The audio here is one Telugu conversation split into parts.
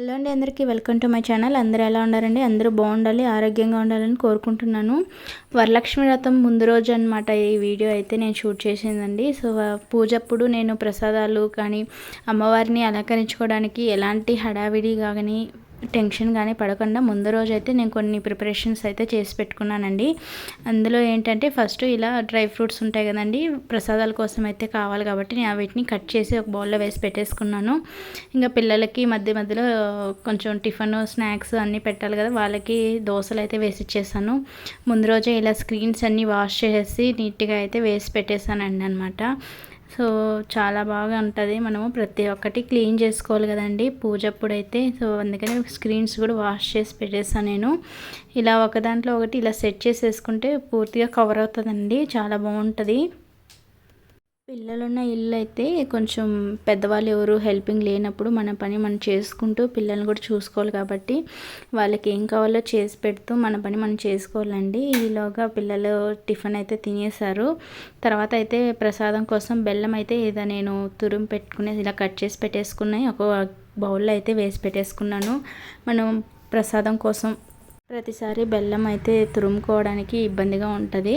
హలో అండి అందరికీ వెల్కమ్ టు మై ఛానల్. అందరూ ఎలా ఉండారండి అందరూ బాగుండాలి ఆరోగ్యంగా ఉండాలని కోరుకుంటున్నాను. వరలక్ష్మి వ్రతం ముందు రోజు అనమాట ఈ వీడియో అయితే నేను షూట్ చేసిందండి. సో పూజ అప్పుడు నేను ప్రసాదాలు కానీ అమ్మవారిని అలంకరించుకోవడానికి ఎలాంటి హడావిడి కానీ టెన్షన్ కానీ పడకుండా ముందు రోజు అయితే నేను కొన్ని ప్రిపరేషన్స్ అయితే చేసి పెట్టుకున్నానండి. అందులో ఏంటంటే ఫస్ట్ ఇలా డ్రై ఫ్రూట్స్ ఉంటాయి కదండి ప్రసాదాల కోసం అయితే కావాలి కాబట్టి నేను వీటిని కట్ చేసి ఒక బౌల్లో వేసి పెట్టేసుకున్నాను. ఇంకా పిల్లలకి మధ్య మధ్యలో కొంచెం టిఫిన్ స్నాక్స్ అన్నీ పెట్టాలి కదా వాళ్ళకి దోశలు అయితే వేసి ఇచ్చేసాను. ముందు రోజే ఇలా స్క్రీన్స్ అన్నీ వాష్ చేసి నీట్గా అయితే వేసి పెట్టేశానండి అనమాట సో చాలా బాగా ఉంటుంది. మనము ప్రతి ఒక్కటి క్లీన్ చేసుకోవాలి కదండి. పూజ అప్పుడైతే. సో అందుకని స్క్రీన్స్ కూడా వాష్ చేసి పెట్టేస్తాను నేను. ఇలా ఒక దాంట్లో ఒకటి ఇలా సెట్ చేసేసుకుంటే పూర్తిగా కవర్ అవుతుందండి. చాలా బాగుంటుంది. పిల్లలున్న ఇల్లు అయితే కొంచెం పెద్దవాళ్ళు ఎవరు హెల్పింగ్ లేనప్పుడు మన పని మనం చేసుకుంటూ పిల్లల్ని కూడా చూసుకోవాలి కాబట్టి వాళ్ళకి ఏం కావాలో చేసి పెడుతూ మన పని మనం చేసుకోవాలండి. ఈలోగా పిల్లలు టిఫిన్ అయితే తినేశారు. తర్వాత అయితే ప్రసాదం కోసం బెల్లం అయితే ఏదో నేను తురుము పెట్టుకునే ఇలా కట్ చేసి పెట్టేసుకున్నాయి. ఒక బౌల్లో అయితే వేసి పెట్టేసుకున్నాను. మనం ప్రసాదం కోసం ప్రతిసారి బెల్లం అయితే తురుముకోవడానికి ఇబ్బందిగా ఉంటుంది.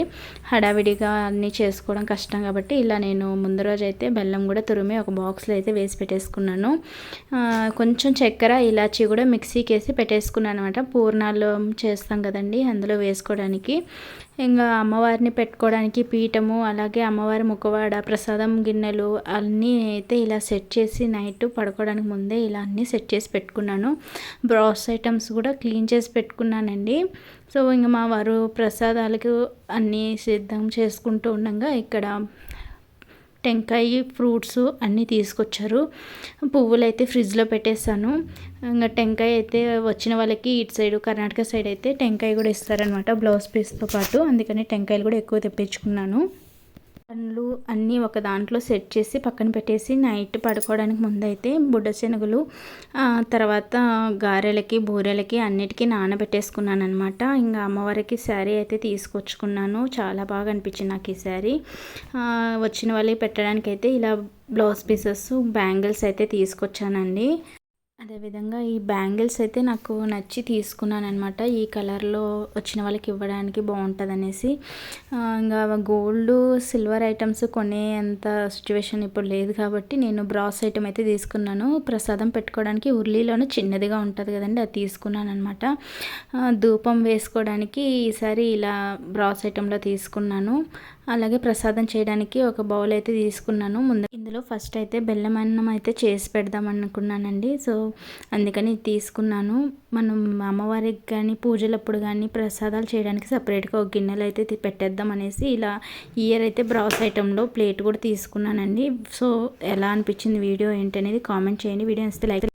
హడావిడిగా అన్నీ చేసుకోవడం కష్టం కాబట్టి ఇలా నేను ముందు రోజు అయితే బెల్లం కూడా తురిమి ఒక బాక్స్లో అయితే వేసి పెట్టేసుకున్నాను. కొంచెం చక్కెర ఇలాచి కూడా మిక్సీకి వేసి పెట్టేసుకున్నాను అనమాట పూర్ణాలు చేస్తాం కదండి అందులో వేసుకోవడానికి. ఇంకా అమ్మవారిని పెట్టుకోవడానికి పీఠము అలాగే అమ్మవారి ముఖవాడ ప్రసాదం గిన్నెలు అన్నీ అయితే ఇలా సెట్ చేసి నైట్ పడుకోవడానికి ముందే ఇలా అన్నీ సెట్ చేసి పెట్టుకున్నాను. బ్రాస్ ఐటమ్స్ కూడా క్లీన్ చేసి పెట్టుకున్నాను. పెట్టుకున్నానండి సో ఇంకా మా వారు ప్రసాదాలకు అన్నీ సిద్ధం చేసుకుంటూ ఉండగా ఇక్కడ టెంకాయ ఫ్రూట్స్ అన్నీ తీసుకొచ్చారు. పువ్వులు అయితే ఫ్రిడ్జ్లో పెట్టేస్తాను ఇంకా టెంకాయ అయితే వచ్చిన వాళ్ళకి ఇటు సైడ్ కర్ణాటక సైడ్ అయితే టెంకాయ కూడా ఇస్తారనమాట బ్లౌజ్ పీస్తో పాటు. అందుకని టెంకాయలు కూడా ఎక్కువ తెప్పించుకున్నాను. పండ్లు అన్నీ ఒక దాంట్లో సెట్ చేసి పక్కన పెట్టేసి నైట్ పడుకోవడానికి ముందైతే బుడ్డ శనగలు తర్వాత గారెలకి బూరెలకి అన్నిటికీ నానబెట్టేసుకున్నాను అనమాట ఇంకా అమ్మవారికి శారీ అయితే తీసుకొచ్చుకున్నాను. చాలా బాగా అనిపించింది నాకు ఈ శారీ. వచ్చిన వాళ్ళకి పెట్టడానికి అయితే ఇలా బ్లౌజ్ పీసెస్ బ్యాంగిల్స్ అయితే తీసుకొచ్చానండి. అదేవిధంగా ఈ బ్యాంగిల్స్ అయితే నాకు నచ్చి తీసుకున్నాను అనమాట ఈ కలర్లో వచ్చిన వాళ్ళకి ఇవ్వడానికి బాగుంటుంది అనేసి ఇంకా గోల్డ్ సిల్వర్ ఐటమ్స్ కొనే అంత సిచ్యువేషన్ ఇప్పుడు లేదు కాబట్టి నేను బ్రాస్ ఐటమ్ అయితే తీసుకున్నాను. ప్రసాదం పెట్టుకోవడానికి ఉర్లీలోనే చిన్నదిగా ఉంటుంది కదండి అది తీసుకున్నాను అనమాట ధూపం వేసుకోవడానికి ఈసారి ఇలా బ్రాస్ ఐటెంలో తీసుకున్నాను. అలాగే ప్రసాదం చేయడానికి ఒక బౌల్ అయితే తీసుకున్నాను. ముందు ఇందులో ఫస్ట్ అయితే బెల్లం అన్నం అయితే చేసి పెడదాం అనుకున్నానండి. సో అందుకని తీసుకున్నాను. మనం అమ్మవారికి కానీ పూజలప్పుడు కానీ ప్రసాదాలు చేయడానికి సపరేట్గా ఒక గిన్నెలు అయితే పెట్టేద్దాం అనేసి ఇలా ఇయర్ అయితే బ్రౌస్ ఐటెంలో ప్లేట్ కూడా తీసుకున్నానండి. సో ఎలా అనిపించింది వీడియో ఏంటనేది కామెంట్ చేయండి. వీడియో ఇస్తే లైక్